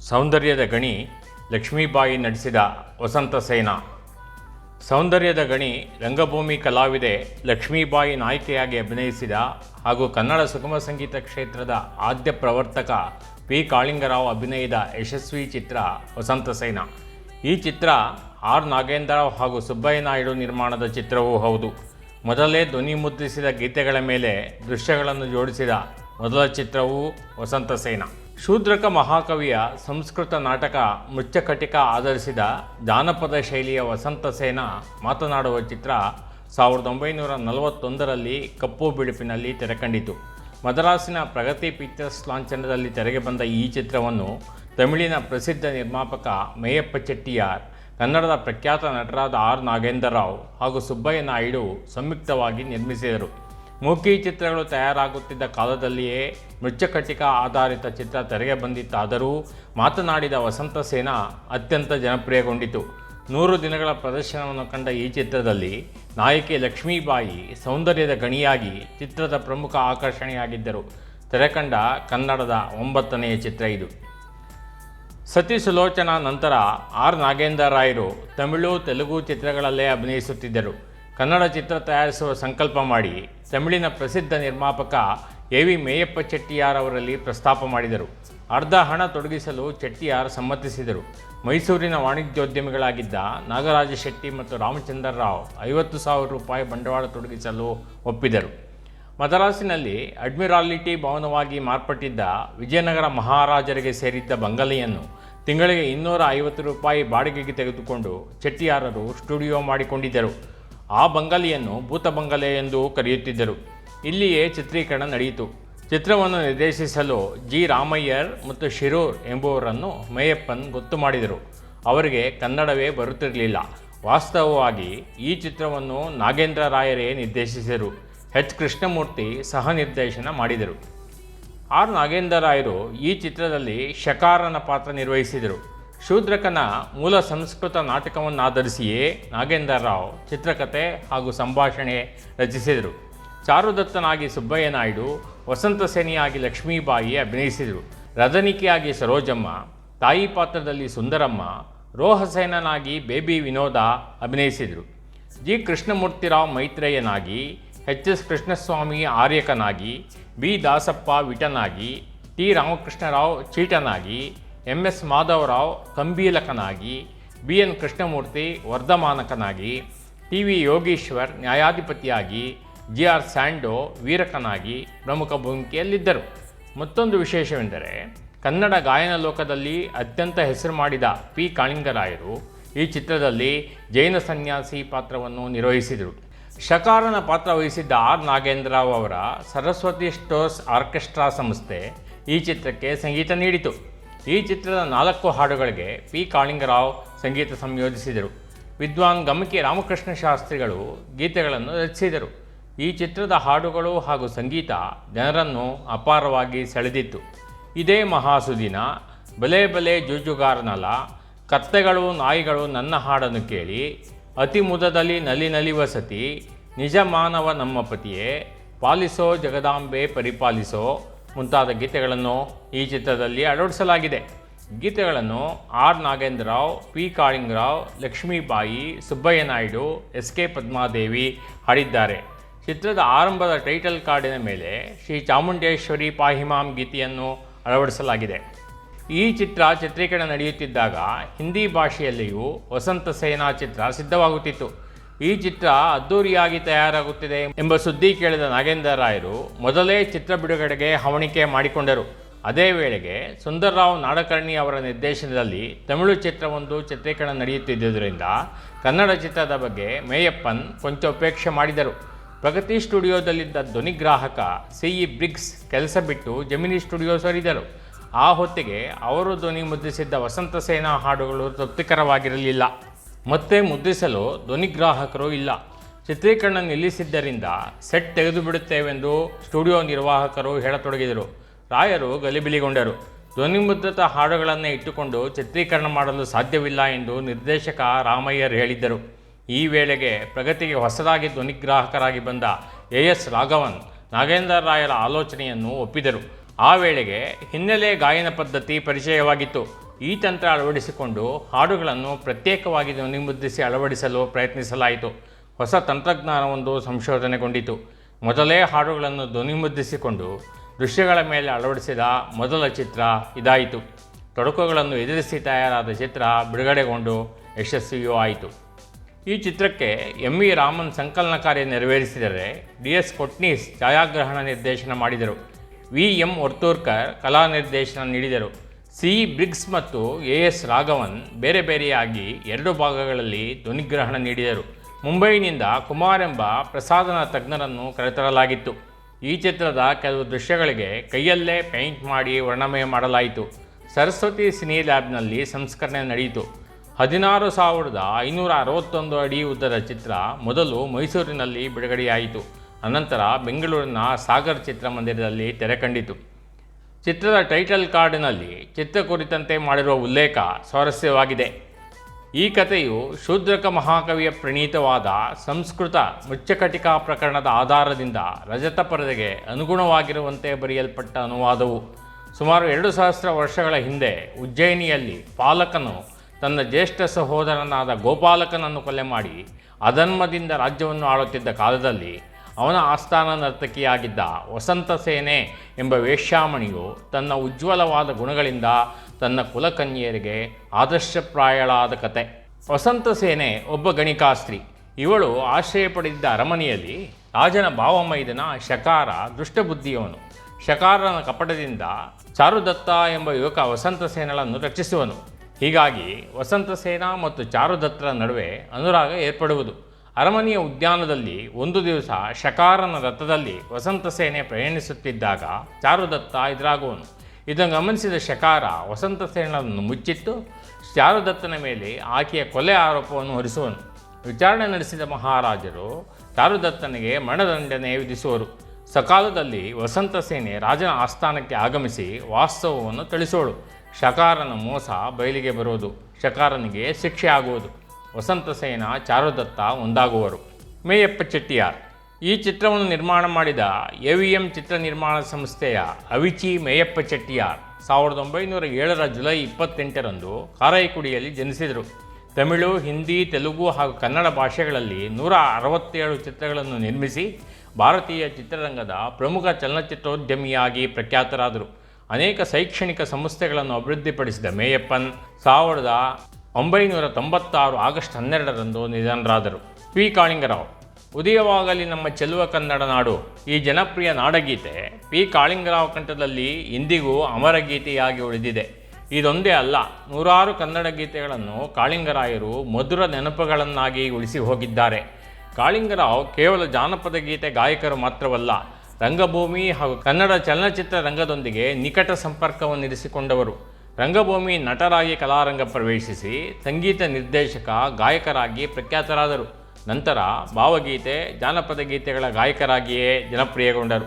ಸೌಂದರ್ಯದ ಗಣಿ ಲಕ್ಷ್ಮೀಬಾಯಿ ನಡೆಸಿದ ವಸಂತ ಸೇನಾ. ಸೌಂದರ್ಯದ ಗಣಿ ರಂಗಭೂಮಿ ಕಲಾವಿದೆ ಲಕ್ಷ್ಮೀಬಾಯಿ ನಾಯಕಿಯಾಗಿ ಅಭಿನಯಿಸಿದ ಹಾಗೂ ಕನ್ನಡ ಸುಗಮ ಸಂಗೀತ ಕ್ಷೇತ್ರದ ಆದ್ಯ ಪ್ರವರ್ತಕ ಪಿ. ಕಾಳಿಂಗರಾವ್ ಅಭಿನಯದ ಯಶಸ್ವಿ ಚಿತ್ರ ವಸಂತ ಸೇನಾ. ಈ ಚಿತ್ರ ಆರ್. ನಾಗೇಂದ್ರರಾವ್ ಹಾಗೂ ಸುಬ್ಬಯ್ಯ ನಾಯ್ಡು ನಿರ್ಮಾಣದ ಚಿತ್ರವೂ ಹೌದು. ಮೊದಲೇ ಧ್ವನಿ ಮುದ್ರಿಸಿದ ಗೀತೆಗಳ ಮೇಲೆ ದೃಶ್ಯಗಳನ್ನು ಜೋಡಿಸಿದ ಮೊದಲ ಚಿತ್ರವೂ ವಸಂತ ಸೇನಾ. ಶೂದ್ರಕ ಮಹಾಕವಿಯ ಸಂಸ್ಕೃತ ನಾಟಕ ಮೃಚ್ಛಕಟಿಕ ಆಧರಿಸಿದ ಜಾನಪದ ಶೈಲಿಯ ವಸಂತ ಸೇನಾ ಮಾತನಾಡುವ ಚಿತ್ರ ಸಾವಿರದ ಒಂಬೈನೂರ ನಲವತ್ತೊಂದರಲ್ಲಿ ಕಪ್ಪು ಬಿಳುಪಿನಲ್ಲಿ ತೆರೆಕಂಡಿತು. ಮದ್ರಾಸಿನ ಪ್ರಗತಿ ಪಿಕ್ಚರ್ಸ್ ಲಾಂಛನದಲ್ಲಿ ತೆರೆಗೆ ಬಂದ ಈ ಚಿತ್ರವನ್ನು ತಮಿಳಿನ ಪ್ರಸಿದ್ಧ ನಿರ್ಮಾಪಕ ಮೇಯಪ್ಪ ಚೆಟ್ಟಿಯಾರ್, ಕನ್ನಡದ ಪ್ರಖ್ಯಾತ ನಟರಾದ ಆರ್ ನಾಗೇಂದ್ರ ರಾವ್ ಹಾಗೂ ಸುಬ್ಬಯ್ಯ ನಾಯ್ಡು ಸಂಯುಕ್ತವಾಗಿ ನಿರ್ಮಿಸಿದರು. ಮೂಕಿ ಚಿತ್ರಗಳು ತಯಾರಾಗುತ್ತಿದ್ದ ಕಾಲದಲ್ಲಿಯೇ ಮೃಚ್ಛಕಟಿಕ ಆಧಾರಿತ ಚಿತ್ರ ತೆರೆಗೆ ಬಂದಿತ್ತಾದರೂ ಮಾತನಾಡಿದ ವಸಂತ ಸೇನಾ ಅತ್ಯಂತ ಜನಪ್ರಿಯಗೊಂಡಿತು. ನೂರು ದಿನಗಳ ಪ್ರದರ್ಶನವನ್ನು ಕಂಡ ಈ ಚಿತ್ರದಲ್ಲಿ ನಾಯಕಿ ಲಕ್ಷ್ಮೀಬಾಯಿ ಸೌಂದರ್ಯದ ಗಣಿಯಾಗಿ ಚಿತ್ರದ ಪ್ರಮುಖ ಆಕರ್ಷಣೆಯಾಗಿದ್ದರು. ತೆರೆಕಂಡ ಕನ್ನಡದ ಒಂಬತ್ತನೆಯ ಚಿತ್ರ ಇದು. ಸತಿ ಸುಲೋಚನಾ ನಂತರ ಆರ್ ನಾಗೇಂದ್ರ ರಾಯರು ತಮಿಳು ತೆಲುಗು ಚಿತ್ರಗಳಲ್ಲೇ ಅಭಿನಯಿಸುತ್ತಿದ್ದರು. ಕನ್ನಡ ಚಿತ್ರ ತಯಾರಿಸುವ ಸಂಕಲ್ಪ ಮಾಡಿ ತಮಿಳಿನ ಪ್ರಸಿದ್ಧ ನಿರ್ಮಾಪಕ ಎ ವಿ ಮೇಯಪ್ಪ ಚೆಟ್ಟಿಯಾರ್ ಅವರಲ್ಲಿ ಪ್ರಸ್ತಾಪ ಮಾಡಿದರು. ಅರ್ಧ ಹಣ ತೊಡಗಿಸಲು ಚೆಟ್ಟಿಯಾರ್ ಸಮ್ಮತಿಸಿದರು. ಮೈಸೂರಿನ ವಾಣಿಜ್ಯೋದ್ಯಮಿಗಳಾಗಿದ್ದ ನಾಗರಾಜ ಶೆಟ್ಟಿ ಮತ್ತು ರಾಮಚಂದ್ರ ರಾವ್ ಐವತ್ತು ಸಾವಿರ ರೂಪಾಯಿ ಬಂಡವಾಳ ತೊಡಗಿಸಲು ಒಪ್ಪಿದರು. ಮದರಾಸಿನಲ್ಲಿ ಅಡ್ಮಿರಾಲಿಟಿ ಭವನವಾಗಿ ಮಾರ್ಪಟ್ಟಿದ್ದ ವಿಜಯನಗರ ಮಹಾರಾಜರಿಗೆ ಸೇರಿದ್ದ ಬಂಗಲೆಯನ್ನು ತಿಂಗಳಿಗೆ ಇನ್ನೂರ ಐವತ್ತು ರೂಪಾಯಿ ಬಾಡಿಗೆಗೆ ತೆಗೆದುಕೊಂಡು ಚೆಟ್ಟಿಯಾರರು ಸ್ಟುಡಿಯೋ ಮಾಡಿಕೊಂಡಿದ್ದರು. ಆ ಬಂಗಲೆಯನ್ನು ಭೂತ ಬಂಗಲೆ ಎಂದು ಕರೆಯುತ್ತಿದ್ದರು. ಇಲ್ಲಿಯೇ ಚಿತ್ರೀಕರಣ ನಡೆಯಿತು. ಚಿತ್ರವನ್ನು ನಿರ್ದೇಶಿಸಲು ಜಿ. ರಾಮಯ್ಯರ್ ಮತ್ತು ಶಿರೂರ್ ಎಂಬುವರನ್ನು ಮೇಯಪ್ಪನ್ ಗೊತ್ತು ಮಾಡಿದರು. ಅವರಿಗೆ ಕನ್ನಡವೇ ಬರುತ್ತಿರಲಿಲ್ಲ. ವಾಸ್ತವವಾಗಿ ಈ ಚಿತ್ರವನ್ನು ನಾಗೇಂದ್ರ ರಾಯರೇ ನಿರ್ದೇಶಿಸಿದರು. ಎಚ್. ಕೃಷ್ಣಮೂರ್ತಿ ಸಹ ನಿರ್ದೇಶನ ಮಾಡಿದರು. ಆರ್. ನಾಗೇಂದ್ರ ರಾಯರು ಈ ಚಿತ್ರದಲ್ಲಿ ಶಕಾರನ ಪಾತ್ರ ನಿರ್ವಹಿಸಿದರು. ಶೂದ್ರಕನ ಮೂಲ ಸಂಸ್ಕೃತ ನಾಟಕವನ್ನು ಆಧರಿಸಿಯೇ ನಾಗೇಂದ್ರ ರಾವ್ ಚಿತ್ರಕಥೆ ಹಾಗೂ ಸಂಭಾಷಣೆ ರಚಿಸಿದರು. ಚಾರುದತ್ತನಾಗಿ ಸುಬ್ಬಯ್ಯ ನಾಯ್ಡು ವಸಂತ ಸೇನಿಯಾಗಿ ಲಕ್ಷ್ಮೀಬಾಯಿ ಅಭಿನಯಿಸಿದರು. ರಜನಿಕೆಯಾಗಿ ಸರೋಜಮ್ಮ, ತಾಯಿ ಪಾತ್ರದಲ್ಲಿ ಸುಂದರಮ್ಮ, ರೋಹಸೇನನಾಗಿ ಬೇಬಿ ವಿನೋದ ಅಭಿನಯಿಸಿದರು. ಜಿ. ಕೃಷ್ಣಮೂರ್ತಿರಾವ್ ಮೈತ್ರೇಯನಾಗಿ, ಎಚ್. ಎಸ್. ಕೃಷ್ಣಸ್ವಾಮಿ ಆರ್ಯಕನಾಗಿ, ಬಿ. ದಾಸಪ್ಪ ವಿಟನಾಗಿ, ಟಿ. ರಾಮಕೃಷ್ಣರಾವ್ ಚೀಟನಾಗಿ ಎಂ ಎಸ್ ಮಾಧವರಾವ್ ಕಂಬೀಲಕನಾಗಿ, ಬಿ ಎನ್ ಕೃಷ್ಣಮೂರ್ತಿ ವರ್ಧಮಾನಕನಾಗಿ, ಟಿ ವಿ ಯೋಗೀಶ್ವರ್ ನ್ಯಾಯಾಧಿಪತಿಯಾಗಿ, ಜಿ ಆರ್ ಸ್ಯಾಂಡೋ ವೀರಕನಾಗಿ ಪ್ರಮುಖ ಭೂಮಿಕೆಯಲ್ಲಿದ್ದರು. ಮತ್ತೊಂದು ವಿಶೇಷವೆಂದರೆ, ಕನ್ನಡ ಗಾಯನ ಲೋಕದಲ್ಲಿ ಅತ್ಯಂತ ಹೆಸರು ಮಾಡಿದ ಪಿ ಕಾಳಿಂಗರಾಯರು ಈ ಚಿತ್ರದಲ್ಲಿ ಜೈನ ಸನ್ಯಾಸಿ ಪಾತ್ರವನ್ನು ನಿರ್ವಹಿಸಿದರು. ಶಕಾರನ ಪಾತ್ರ ವಹಿಸಿದ್ದ ಆರ್ ನಾಗೇಂದ್ರರಾವ್ ಅವರ ಸರಸ್ವತಿ ಸ್ಟೋರ್ಸ್ ಆರ್ಕೆಸ್ಟ್ರಾ ಸಂಸ್ಥೆ ಈ ಚಿತ್ರಕ್ಕೆ ಸಂಗೀತ ನೀಡಿತು. ಈ ಚಿತ್ರದ ನಾಲ್ಕು ಹಾಡುಗಳಿಗೆ ಪಿ. ಕಾಳಿಂಗರಾವ್ ಸಂಗೀತ ಸಂಯೋಜಿಸಿದರು. ವಿದ್ವಾನ್ ಗಮಕಿ ರಾಮಕೃಷ್ಣ ಶಾಸ್ತ್ರಿಗಳು ಗೀತೆಗಳನ್ನು ರಚಿಸಿದರು. ಈ ಚಿತ್ರದ ಹಾಡುಗಳು ಹಾಗೂ ಸಂಗೀತ ಜನರನ್ನು ಅಪಾರವಾಗಿ ಸೆಳೆದಿತ್ತು. ಇದೇ ಮಹಾಸುದಿನ, ಬಲೆ ಬಲೆ ಜೂಜುಗಾರನಲ ಕತ್ತೆಗಳು ನಾಯಿಗಳು ನನ್ನ ಹಾಡನ್ನು ಕೇಳಿ, ಅತಿ ಮುದದಲ್ಲಿ ನಲಿ ನಲಿ ವಸತಿ ನಿಜ ಮಾನವ ನಮ್ಮ ಪತಿಯೇ, ಪಾಲಿಸೋ ಜಗದಾಂಬೆ ಪರಿಪಾಲಿಸೋ ಮುಂತಾದ ಗೀತೆಗಳನ್ನು ಈ ಚಿತ್ರದಲ್ಲಿ ಅಳವಡಿಸಲಾಗಿದೆ. ಗೀತೆಗಳನ್ನು R Nagendra Rao, P Kalinga Rao, Lakshmibai Subbaiah Naidu S K Padmadevi ಹಾಡಿದ್ದಾರೆ. ಚಿತ್ರದ ಆರಂಭದ ಟೈಟಲ್ ಕಾರ್ಡಿನ ಮೇಲೆ ಶ್ರೀ ಚಾಮುಂಡೇಶ್ವರಿ ಪಾಹಿಮಾಮ್ ಗೀತೆಯನ್ನು ಅಳವಡಿಸಲಾಗಿದೆ. ಈ ಚಿತ್ರ ಚಿತ್ರೀಕರಣ ನಡೆಯುತ್ತಿದ್ದಾಗ ಹಿಂದಿ ಭಾಷೆಯಲ್ಲಿಯೂ ವಸಂತ ಸೇನಾ ಚಿತ್ರ ಸಿದ್ಧವಾಗುತ್ತಿತ್ತು. ಈ ಚಿತ್ರ ಅದ್ದೂರಿಯಾಗಿ ತಯಾರಾಗುತ್ತಿದೆ ಎಂಬ ಸುದ್ದಿ ಕೇಳಿದ ನಾಗೇಂದ್ರ ರಾಯರು ಮೊದಲೇ ಚಿತ್ರ ಬಿಡುಗಡೆಗೆ ಹವಣಿಕೆ ಮಾಡಿಕೊಂಡರು. ಅದೇ ವೇಳೆಗೆ ಸುಂದರ್ರಾವ್ ನಾಡಕರ್ಣಿ ಅವರ ನಿರ್ದೇಶನದಲ್ಲಿ ತಮಿಳು ಚಿತ್ರವೊಂದು ಚಿತ್ರೀಕರಣ ನಡೆಯುತ್ತಿದ್ದುದರಿಂದ ಕನ್ನಡ ಚಿತ್ರದ ಬಗ್ಗೆ ಮೇಯಪ್ಪನ್ ಕೊಂಚ ಉಪೇಕ್ಷೆ ಮಾಡಿದರು. ಪ್ರಗತಿ ಸ್ಟುಡಿಯೋದಲ್ಲಿದ್ದ ಧ್ವನಿಗ್ರಾಹಕ ಸಿ ಇ ಬ್ರಿಗ್ಸ್ ಕೆಲಸ ಬಿಟ್ಟು ಜಮಿನಿ ಸ್ಟುಡಿಯೋ ಸರಿದರು. ಆ ಹೊತ್ತಿಗೆ ಅವರು ಧ್ವನಿ ಮುದ್ರಿಸಿದ್ದ ವಸಂತ ಸೇನಾ ಹಾಡುಗಳು ತೃಪ್ತಿಕರವಾಗಿರಲಿಲ್ಲ. ಮತ್ತೆ ಮುದ್ರಿಸಲು ಧ್ವನಿಗ್ರಾಹಕರು ಇಲ್ಲ. ಚಿತ್ರೀಕರಣ ನಿಲ್ಲಿಸಿದ್ದರಿಂದ ಸೆಟ್ ತೆಗೆದು ಬಿಡುತ್ತೇವೆಂದು ಸ್ಟುಡಿಯೋ ನಿರ್ವಾಹಕರು ಹೇಳತೊಡಗಿದರು. ರಾಯರು ಗಲಿಬಿಲಿಗೊಂಡರು. ಧ್ವನಿಮುದ್ರಿತ ಹಾಡುಗಳನ್ನು ಇಟ್ಟುಕೊಂಡು ಚಿತ್ರೀಕರಣ ಮಾಡಲು ಸಾಧ್ಯವಿಲ್ಲ ಎಂದು ನಿರ್ದೇಶಕ ರಾಮಯ್ಯರ್ ಹೇಳಿದ್ದರು. ಈ ವೇಳೆಗೆ ಪ್ರಗತಿಗೆ ಹೊಸದಾಗಿ ಧ್ವನಿಗ್ರಾಹಕರಾಗಿ ಬಂದ ಎ ಎಸ್ ರಾಘವನ್, ನಾಗೇಂದ್ರ ರಾಯರ ಆಲೋಚನೆಯನ್ನು ಒಪ್ಪಿದರು. ಆ ವೇಳೆಗೆ ಹಿನ್ನೆಲೆ ಗಾಯನ ಪದ್ಧತಿ ಪರಿಚಯವಾಗಿತ್ತು. ಈ ತಂತ್ರ ಅಳವಡಿಸಿಕೊಂಡು ಹಾಡುಗಳನ್ನು ಪ್ರತ್ಯೇಕವಾಗಿ ಧ್ವನಿಮುದ್ರಿಸಿ ಅಳವಡಿಸಲು ಪ್ರಯತ್ನಿಸಲಾಯಿತು. ಹೊಸ ತಂತ್ರಜ್ಞಾನವೊಂದು ಸಂಶೋಧನೆಗೊಂಡಿತು. ಮೊದಲೇ ಹಾಡುಗಳನ್ನು ಧ್ವನಿಮುದ್ರಿಸಿಕೊಂಡು ದೃಶ್ಯಗಳ ಮೇಲೆ ಅಳವಡಿಸಿದ ಮೊದಲ ಚಿತ್ರ ಇದಾಯಿತು. ತೊಡಕುಗಳನ್ನು ಎದುರಿಸಿ ತಯಾರಾದ ಚಿತ್ರ ಬಿಡುಗಡೆಗೊಂಡು ಯಶಸ್ವಿಯೂ ಆಯಿತು. ಈ ಚಿತ್ರಕ್ಕೆ ಎಂ ವಿ ರಾಮನ್ ಸಂಕಲನ ಕಾರ್ಯ ನೆರವೇರಿಸಿದರೆ ಡಿ ಎಸ್ ಕೊಟ್ನೀಸ್ ಛಾಯಾಗ್ರಹಣ ನಿರ್ದೇಶನ ಮಾಡಿದರು. ವಿ ಎಂ ವರ್ತೂರ್ಕರ್ ಕಲಾ ನಿರ್ದೇಶನ ನೀಡಿದರು. ಸಿ. ಬ್ರಿಗ್ಸ್ ಮತ್ತು ಎ. ಎಸ್. ರಾಘವನ್ ಬೇರೆ ಬೇರೆಯಾಗಿ ಎರಡು ಭಾಗಗಳಲ್ಲಿ ಧ್ವನಿಗ್ರಹಣ ನೀಡಿದರು. ಮುಂಬೈನಿಂದ ಕುಮಾರ್ ಎಂಬ ಪ್ರಸಾದನ ತಜ್ಞರನ್ನು ಕರೆತರಲಾಗಿತ್ತು. ಈ ಚಿತ್ರದ ಕೆಲವು ದೃಶ್ಯಗಳಿಗೆ ಕೈಯಲ್ಲೇ ಪೇಂಟ್ ಮಾಡಿ ವರ್ಣಮಯ ಮಾಡಲಾಯಿತು. ಸರಸ್ವತಿ ಸಿನಿ ಲ್ಯಾಬ್ನಲ್ಲಿ ಸಂಸ್ಕರಣೆ ನಡೆಯಿತು. ಹದಿನಾರು ಸಾವಿರದ ಐನೂರ ಅರವತ್ತೊಂದು ಅಡಿ ಉದ್ದದ ಚಿತ್ರ ಮೊದಲು ಮೈಸೂರಿನಲ್ಲಿ ಬಿಡುಗಡೆಯಾಯಿತು. ಅನಂತರ ಬೆಂಗಳೂರಿನ ಸಾಗರ್ ಚಿತ್ರಮಂದಿರದಲ್ಲಿ ತೆರೆ ಕಂಡಿತು. ಚಿತ್ರದ ಟೈಟಲ್ ಕಾರ್ಡಿನಲ್ಲಿ ಚಿತ್ರ ಕುರಿತಂತೆ ಮಾಡಿರುವ ಉಲ್ಲೇಖ ಸ್ವಾರಸ್ಯವಾಗಿದೆ. ಈ ಕಥೆಯು ಶೂದ್ರಕ ಮಹಾಕವಿಯ ಪ್ರಣೀತವಾದ ಸಂಸ್ಕೃತ ಮುಚ್ಚಕಟಿಕಾ ಪ್ರಕರಣದ ಆಧಾರದಿಂದ ರಜತ ಪರದೆಗೆ ಅನುಗುಣವಾಗಿರುವಂತೆ ಬರೆಯಲ್ಪಟ್ಟ ಅನುವಾದವು. ಸುಮಾರು ಎರಡು ಸಹಸ್ರ ವರ್ಷಗಳ ಹಿಂದೆ ಉಜ್ಜಯಿನಿಯಲ್ಲಿ ಪಾಲಕನು ತನ್ನ ಜ್ಯೇಷ್ಠ ಸಹೋದರನಾದ ಗೋಪಾಲಕನನ್ನು ಕೊಲೆ ಮಾಡಿ, ಅಧರ್ಮದಿಂದ ರಾಜ್ಯವನ್ನು ಆಳುತ್ತಿದ್ದ ಕಾಲದಲ್ಲಿ ಅವನ ಆಸ್ಥಾನ ನರ್ತಕಿಯಾಗಿದ್ದ ವಸಂತ ಸೇನೆ ಎಂಬ ವೇಶ್ಯಾಮಣಿಯು ತನ್ನ ಉಜ್ವಲವಾದ ಗುಣಗಳಿಂದ ತನ್ನ ಕುಲಕನ್ಯರಿಗೆ ಆದರ್ಶಪ್ರಾಯಳಾದ ಕತೆ. ವಸಂತ ಸೇನೆ ಒಬ್ಬ ಗಣಿಕಾಸ್ತ್ರಿ. ಇವಳು ಆಶ್ರಯ ಪಡೆದಿದ್ದ ಅರಮನೆಯಲ್ಲಿ ರಾಜನ ಭಾವಮೈದನ ಶಕಾರ ದುಷ್ಟಬುದ್ಧಿಯವನು. ಶಕಾರನ ಕಪಟದಿಂದ ಚಾರುದತ್ತ ಎಂಬ ಯುವಕ ವಸಂತ ಸೇನಳನ್ನು ರಕ್ಷಿಸುವನು. ಹೀಗಾಗಿ ವಸಂತ ಸೇನಾ ಮತ್ತು ಚಾರುದತ್ತರ ನಡುವೆ ಅನುರಾಗ ಏರ್ಪಡುವುದು. ಅರಮನೆಯ ಉದ್ಯಾನದಲ್ಲಿ ಒಂದು ದಿವಸ ಶಕಾರನ ರಥದಲ್ಲಿ ವಸಂತ ಸೇನೆ ಪ್ರಯಾಣಿಸುತ್ತಿದ್ದಾಗ ಚಾರುದತ್ತ ಎದುರಾಗುವನು. ಇದನ್ನು ಗಮನಿಸಿದ ಶಕಾರ ವಸಂತ ಸೇನನ್ನು ಮುಚ್ಚಿಟ್ಟು ಚಾರುದತ್ತನ ಮೇಲೆ ಆಕೆಯ ಕೊಲೆ ಆರೋಪವನ್ನು ಹೊರಿಸುವನು. ವಿಚಾರಣೆ ನಡೆಸಿದ ಮಹಾರಾಜರು ಚಾರುದತ್ತನಿಗೆ ಮರಣದಂಡನೆ ವಿಧಿಸುವರು. ಸಕಾಲದಲ್ಲಿ ವಸಂತ ಸೇನೆ ರಾಜನ ಆಸ್ಥಾನಕ್ಕೆ ಆಗಮಿಸಿ ವಾಸ್ತವವನ್ನು ತಿಳಿಸೋಳು. ಶಕಾರನ ಮೋಸ ಬಯಲಿಗೆ ಬರೋದು. ಶಕಾರನಿಗೆ ಶಿಕ್ಷೆ ಆಗುವುದು ವಸಂತ ಸೇನ ಚಾರುದತ್ತ ಒಂದಾಗುವರು. ಮೇಯಪ್ಪ ಚೆಟ್ಟಿಯಾರ್, ಈ ಚಿತ್ರವನ್ನು ನಿರ್ಮಾಣ ಮಾಡಿದ ಎ ವಿ ಎಂ ಚಿತ್ರ ನಿರ್ಮಾಣ ಸಂಸ್ಥೆಯ ಅವಿಚಿ ಮೇಯಪ್ಪ ಚೆಟ್ಟಿಯಾರ್ ಸಾವಿರದ ಒಂಬೈನೂರ ಏಳರ ಜುಲೈ ಇಪ್ಪತ್ತೆಂಟರಂದು ಕಾರೈಕುಡಿಯಲ್ಲಿ ಜನಿಸಿದರು. ತಮಿಳು, ಹಿಂದಿ, ತೆಲುಗು ಹಾಗೂ ಕನ್ನಡ ಭಾಷೆಗಳಲ್ಲಿ ನೂರ ಅರವತ್ತೇಳು ಚಿತ್ರಗಳನ್ನು ನಿರ್ಮಿಸಿ ಭಾರತೀಯ ಚಿತ್ರರಂಗದ ಪ್ರಮುಖ ಚಲನಚಿತ್ರೋದ್ಯಮಿಯಾಗಿ ಪ್ರಖ್ಯಾತರಾದರು. ಅನೇಕ ಶೈಕ್ಷಣಿಕ ಸಂಸ್ಥೆಗಳನ್ನು ಅಭಿವೃದ್ಧಿಪಡಿಸಿದ ಮೇಯಪ್ಪನ್, ಸಾವಿರದ ಒಂಬೈನೂರ ತೊಂಬತ್ತಾರು ಆಗಸ್ಟ್ ಹನ್ನೆರಡರಂದು ನಿಧನರಾದರು. ಪಿ. ಕಾಳಿಂಗರಾವ್. ಉದಯವಾಗಲಿ ನಮ್ಮ ಚೆಲುವ ಕನ್ನಡ ನಾಡು. ಈ ಜನಪ್ರಿಯ ನಾಡಗೀತೆ ಪಿ. ಕಾಳಿಂಗರಾವ್ ಕಂಠದಲ್ಲಿ ಇಂದಿಗೂ ಅಮರಗೀತೆಯಾಗಿ ಉಳಿದಿದೆ. ಇದೊಂದೇ ಅಲ್ಲ, ನೂರಾರು ಕನ್ನಡ ಗೀತೆಗಳನ್ನು ಕಾಳಿಂಗರಾಯರು ಮಧುರ ನೆನಪುಗಳನ್ನಾಗಿ ಉಳಿಸಿ ಹೋಗಿದ್ದಾರೆ. ಕಾಳಿಂಗರಾವ್ ಕೇವಲ ಜಾನಪದ ಗೀತೆ ಗಾಯಕರು ಮಾತ್ರವಲ್ಲ, ರಂಗಭೂಮಿ ಹಾಗೂ ಕನ್ನಡ ಚಲನಚಿತ್ರ ರಂಗದೊಂದಿಗೆ ನಿಕಟ ಸಂಪರ್ಕವನ್ನು ಇರಿಸಿಕೊಂಡವರು. ರಂಗಭೂಮಿ ನಟರಾಗಿ ಕಲಾರಂಗ ಪ್ರವೇಶಿಸಿ ಸಂಗೀತ ನಿರ್ದೇಶಕ, ಗಾಯಕರಾಗಿ ಪ್ರಖ್ಯಾತರಾದರು. ನಂತರ ಭಾವಗೀತೆ, ಜಾನಪದ ಗೀತೆಗಳ ಗಾಯಕರಾಗಿಯೇ ಜನಪ್ರಿಯಗೊಂಡರು.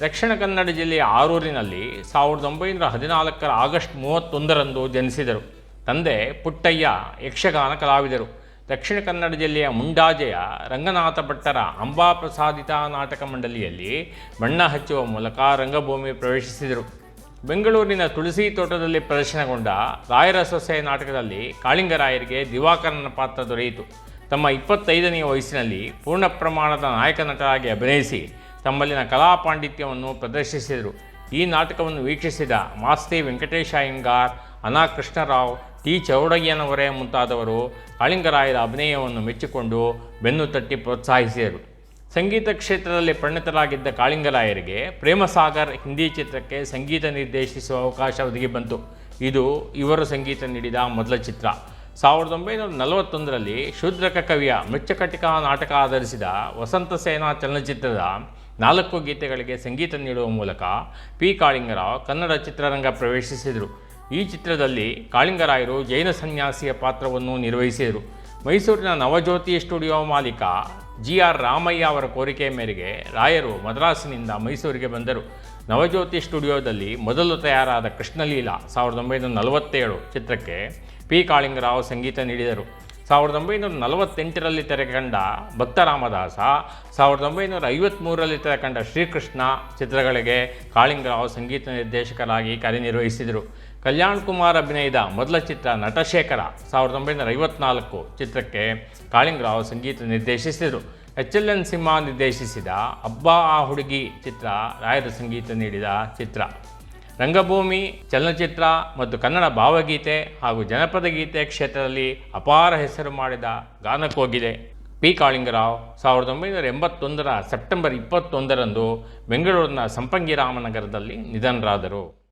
ದಕ್ಷಿಣ ಕನ್ನಡ ಜಿಲ್ಲೆಯ ಆರೂರಿನಲ್ಲಿ ಸಾವಿರದ ಒಂಬೈನೂರ ಹದಿನಾಲ್ಕರ ಆಗಸ್ಟ್ ಮೂವತ್ತೊಂದರಂದು ಜನಿಸಿದರು. ತಂದೆ ಪುಟ್ಟಯ್ಯ ಯಕ್ಷಗಾನ ಕಲಾವಿದರು. ದಕ್ಷಿಣ ಕನ್ನಡ ಜಿಲ್ಲೆಯ ಮುಂಡಾಜೆಯ ರಂಗನಾಥ ಭಟ್ಟರ ಅಂಬಾಪ್ರಸಾದಿತ ನಾಟಕ ಮಂಡಳಿಯಲ್ಲಿ ಬಣ್ಣ ಹಚ್ಚುವ ಮೂಲಕ ರಂಗಭೂಮಿ ಪ್ರವೇಶಿಸಿದರು. ಬೆಂಗಳೂರಿನ ತುಳಸಿ ತೋಟದಲ್ಲಿ ಪ್ರದರ್ಶನಗೊಂಡ ರಾಯರ ಸೊಸೆ ನಾಟಕದಲ್ಲಿ ಕಾಳಿಂಗರಾಯರಿಗೆ ದಿವಾಕರನ ಪಾತ್ರ ದೊರೆಯಿತು. ತಮ್ಮ ಇಪ್ಪತ್ತೈದನೆಯ ವಯಸ್ಸಿನಲ್ಲಿ ಪೂರ್ಣ ಪ್ರಮಾಣದ ನಾಯಕ ನಟರಾಗಿ ಅಭಿನಯಿಸಿ ತಮ್ಮಲ್ಲಿನ ಕಲಾ ಪಾಂಡಿತ್ಯವನ್ನು ಪ್ರದರ್ಶಿಸಿದರು. ಈ ನಾಟಕವನ್ನು ವೀಕ್ಷಿಸಿದ ಮಾಸ್ತಿ ವೆಂಕಟೇಶ ಅಯ್ಯಂಗಾರ್ ಅನಾ ಕೃಷ್ಣರಾವ್, ಟಿ ಚೌಡಯ್ಯನವರೇ ಮುಂತಾದವರು ಕಾಳಿಂಗರಾಯರ ಅಭಿನಯವನ್ನು ಮೆಚ್ಚಿಕೊಂಡು ಬೆನ್ನು ತಟ್ಟಿ ಪ್ರೋತ್ಸಾಹಿಸಿದರು. ಸಂಗೀತ ಕ್ಷೇತ್ರದಲ್ಲಿ ಪರಿಣಿತರಾಗಿದ್ದ ಕಾಳಿಂಗರಾಯರಿಗೆ ಪ್ರೇಮಸಾಗರ್ ಹಿಂದಿ ಚಿತ್ರಕ್ಕೆ ಸಂಗೀತ ನಿರ್ದೇಶಿಸುವ ಅವಕಾಶ ಒದಗಿ ಬಂತು. ಇದು ಇವರು ಸಂಗೀತ ನೀಡಿದ ಮೊದಲ ಚಿತ್ರ. ಸಾವಿರದ ಒಂಬೈನೂರ ನಲವತ್ತೊಂದರಲ್ಲಿ ಶೂದ್ರಕ ಕವಿಯ ಮೃಚ್ಛಕಟಿಕಾ ನಾಟಕ ಆಧರಿಸಿದ ವಸಂತ ಸೇನಾ ಚಲನಚಿತ್ರದ ನಾಲ್ಕು ಗೀತೆಗಳಿಗೆ ಸಂಗೀತ ನೀಡುವ ಮೂಲಕ ಪಿ ಕಾಳಿಂಗರಾವ್ ಕನ್ನಡ ಚಿತ್ರರಂಗ ಪ್ರವೇಶಿಸಿದರು. ಈ ಚಿತ್ರದಲ್ಲಿ ಕಾಳಿಂಗರಾಯರು ಜೈನ ಸನ್ಯಾಸಿಯ ಪಾತ್ರವನ್ನು ನಿರ್ವಹಿಸಿದರು. ಮೈಸೂರಿನ ನವಜ್ಯೋತಿ ಸ್ಟುಡಿಯೋ ಮಾಲೀಕ ಜಿ ಆರ್ ರಾಮಯ್ಯ ಅವರ ಕೋರಿಕೆಯ ಮೇರೆಗೆ ರಾಯರು ಮದ್ರಾಸಿನಿಂದ ಮೈಸೂರಿಗೆ ಬಂದರು. ನವಜ್ಯೋತಿ ಸ್ಟುಡಿಯೋದಲ್ಲಿ ಮೊದಲು ತಯಾರಾದ ಕೃಷ್ಣಲೀಲಾ ಸಾವಿರದ ಒಂಬೈನೂರ ನಲವತ್ತೇಳು ಚಿತ್ರಕ್ಕೆ ಪಿ. ಕಾಳಿಂಗರಾವ್ ಸಂಗೀತ ನೀಡಿದರು. ಸಾವಿರದ ಒಂಬೈನೂರ ನಲವತ್ತೆಂಟರಲ್ಲಿ ತೆರೆಕಂಡ ಭಕ್ತರಾಮದಾಸ ಸಾವಿರದ ಒಂಬೈನೂರ ಐವತ್ತ್ಮೂರರಲ್ಲಿ ತೆರೆಕಂಡ ಶ್ರೀಕೃಷ್ಣ ಚಿತ್ರಗಳಿಗೆ ಕಾಳಿಂಗರಾವ್ ಸಂಗೀತ ನಿರ್ದೇಶಕರಾಗಿ ಕಾರ್ಯನಿರ್ವಹಿಸಿದರು. ಕಲ್ಯಾಣ್ ಕುಮಾರ್ ಅಭಿನಯದ ಮೊದಲ ಚಿತ್ರ ನಟಶೇಖರ ಸಾವಿರದ ಒಂಬೈನೂರ ಐವತ್ನಾಲ್ಕು ಚಿತ್ರಕ್ಕೆ ಕಾಳಿಂಗರಾವ್ ಸಂಗೀತ ನಿರ್ದೇಶಿಸಿದರು. ಎಚ್ ಎಲ್ ಎನ್ ಸಿಂಹ ನಿರ್ದೇಶಿಸಿದ ಅಬ್ಬಾ ಆ ಹುಡುಗಿ ಚಿತ್ರ ರಾಯರ ಸಂಗೀತ ನೀಡಿದ ಚಿತ್ರ. ರಂಗಭೂಮಿ, ಚಲನಚಿತ್ರ ಮತ್ತು ಕನ್ನಡ ಭಾವಗೀತೆ ಹಾಗೂ ಜನಪದ ಗೀತೆ ಕ್ಷೇತ್ರದಲ್ಲಿ ಅಪಾರ ಹೆಸರು ಮಾಡಿದ ಗಾನಕ್ಕೋಗಿದೆ ಪಿ. ಕಾಳಿಂಗರಾವ್ ಸಾವಿರದ ಒಂಬೈನೂರ ಎಂಬತ್ತೊಂದರ ಸೆಪ್ಟೆಂಬರ್ ಇಪ್ಪತ್ತೊಂದರಂದು ಬೆಂಗಳೂರಿನ ಸಂಪಂಗಿರಾಮನಗರದಲ್ಲಿ ನಿಧನರಾದರು.